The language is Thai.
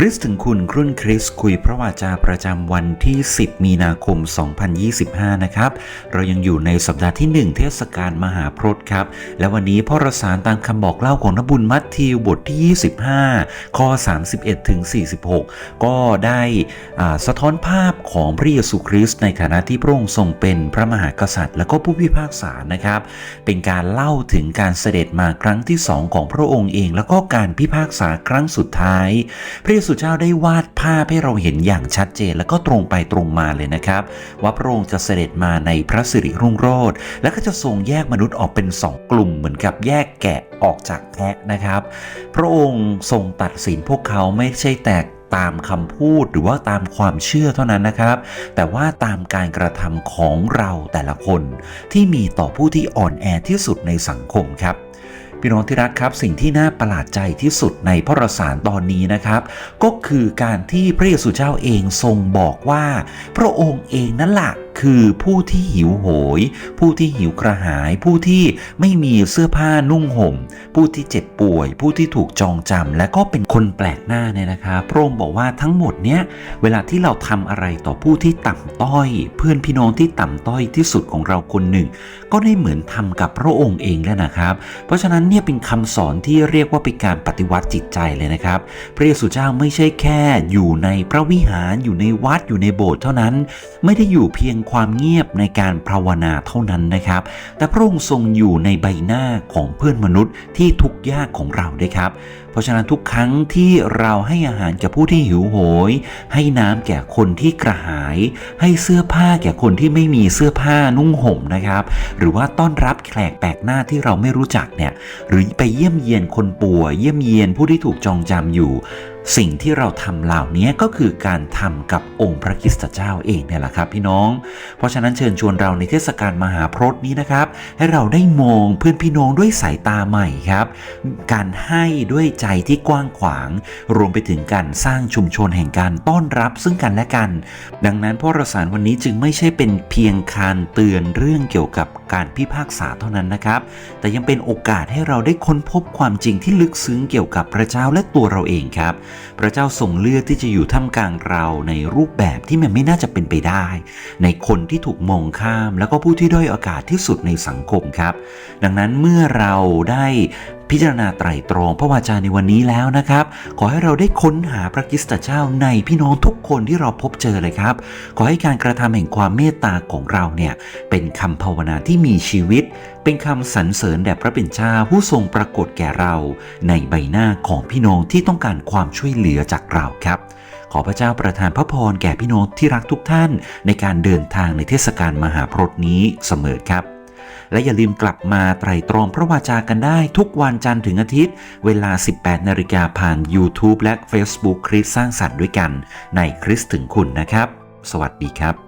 คริสถึงคุณครุ่นคริสคุยพระวาจาประจำวันที่ 10 มีนาคม 2025 นะครับ เรายังอยู่ในสัปดาห์ที่ 1 เทศกาลมหาพรตครับ และวันนี้พ่อรสารตามคำบอกเล่าของนบุญมัทธิวบทที่ 25 ข้อ 31 ถึง 46 ก็ได้สะท้อนภาพของพระเยซูคริสต์ในฐานะที่พระองค์ทรงเป็นพระมหากษัตริย์ และก็ผู้พิพากษานะครับ เป็นการเล่าถึงการเสด็จมาครั้งที่สองของพระองค์เอง แล้วก็การพิพากษาครั้งสุดท้ายพระเยซูเจ้าได้วาดภาพให้เราเห็นอย่างชัดเจน และก็ตรงไปตรงมาเลยนะครับ ว่าพระองค์จะเสด็จมาในพระสิริรุ่งโรจน์และก็จะทรงแยกมนุษย์ออกเป็นสองกลุ่มเหมือนกับแยกแกะออกจากแพะนะครับ พระองค์ทรงตัดสินพวกเขาไม่ใช่แตกตามคำพูดหรือว่าตามความเชื่อเท่านั้นนะครับ แต่ว่าตามการกระทำของเราแต่ละคน ที่มีต่อผู้ที่อ่อนแอที่สุดในสังคมครับ พี่น้องที่รักครับ สิ่งที่น่าประหลาดใจที่สุดในพระรสารตอนนี้นะครับ ก็คือการที่พระเยซูเจ้าเองทรงบอกว่า พระองค์เองนั่นแหละ คือผู้ที่หิวโหย ผู้ที่หิวกระหาย ผู้ที่ไม่มีเสื้อผ้านุ่งห่ม ผู้ที่เจ็บป่วย ผู้ที่ถูกจองจำและก็เป็นคนแปลกหน้าเนี่ยนะครับพระองค์บอกว่าทั้งหมดเนี้ยเวลาที่เราทำอะไรต่อผู้ที่ต่ำต้อย เพื่อนพี่น้องที่ต่ำต้อยที่สุดของเราคนหนึ่ง ก็ได้เหมือนทำกับพระองค์เองแล้วนะครับ เพราะฉะนั้นเนี่ยเป็นคำสอนที่เรียกว่าเป็นการปฏิวัติจิตใจเลยนะครับ พระเยซูเจ้าไม่ใช่แค่อยู่ในพระวิหารอยู่ในวัดอยู่ในโบสถ์เท่านั้น ไม่ได้อยู่เพียงความเงียบในการภาวนาเท่านั้นนะครับ แต่พระองค์ทรงอยู่ในใบหน้าของเพื่อนมนุษย์ที่ทุกข์ยากของเราด้วยครับ เพราะฉะนั้นทุกครั้งที่เราให้อาหารแก่ผู้ที่หิวโหย ให้น้ำแก่คนที่กระหาย ให้เสื้อผ้าแก่คนที่ไม่มีเสื้อผ้านุ่งห่มนะครับ หรือว่าต้อนรับแขกแปลกหน้าที่เราไม่รู้จักเนี่ย หรือไปเยี่ยมเยียนคนป่วย เยี่ยมเยียนผู้ที่ถูกจองจำอยู่ สิ่งที่เราทำเหล่านี้ก็คือการทำกับองค์พระคริสตเจ้าเองเนี่ยแหละครับ พี่น้อง เพราะฉะนั้นเชิญชวนเราในเทศกาลมหาพรตนี้นะครับ ให้เราได้มองเพื่อนพี่น้องด้วยสายตาใหม่ครับ การให้ด้วยใจที่กว้างขวาง รวมไปถึงการสร้างชุมชนแห่งการต้อนรับซึ่งกันและกัน ดังนั้นพระรสารวันนี้จึงไม่ใช่เป็นเพียงการเตือนเรื่องเกี่ยวกับการพิพากษาเท่านั้นนะครับ แต่ยังเป็นโอกาสให้เราได้ค้นพบความจริงที่ลึกซึ้งเกี่ยวกับพระเจ้าและตัวเราเองครับพระเจ้าทรงเลือกที่จะอยู่ท่ามกลางเราในรูปแบบที่มันไม่น่าจะเป็นไปได้ ในคนที่ถูกมองข้าม แล้วก็ผู้ที่ด้อยโอกาสที่สุดในสังคมครับ ดังนั้นเมื่อเราได้ พิจารณาไตรตรองพระวาจาในวันนี้แล้วนะครับ ขอให้เราได้ค้นหาพระคริสตเจ้าในพี่น้องทุกคนที่เราพบเจอเลยครับ ขอให้การกระทำแห่งความเมตตาของเราเนี่ยเป็นคำภาวนาที่มีชีวิต เป็นคำสรรเสริญแด่พระเป็นเจ้าผู้ทรงปรากฏแก่เรา ในใบหน้าของพี่น้องที่ต้องการความช่วยเหลือจากเราครับขอพระเจ้าประทานพระพรแก่พี่น้องที่รักทุกท่านในการเดินทางในเทศกาลมหาพรตนี้เสมอครับ และอย่าลืมกลับมาไตรตรองพระวาจากันได้ทุกวันจันทร์ถึงอาทิตย์ เวลา 18 นาฬิกาผ่าน YouTube และ Facebook คริสสร้างสรรค์ด้วยกัน ในคริสถึงคุณนะครับ สวัสดีครับ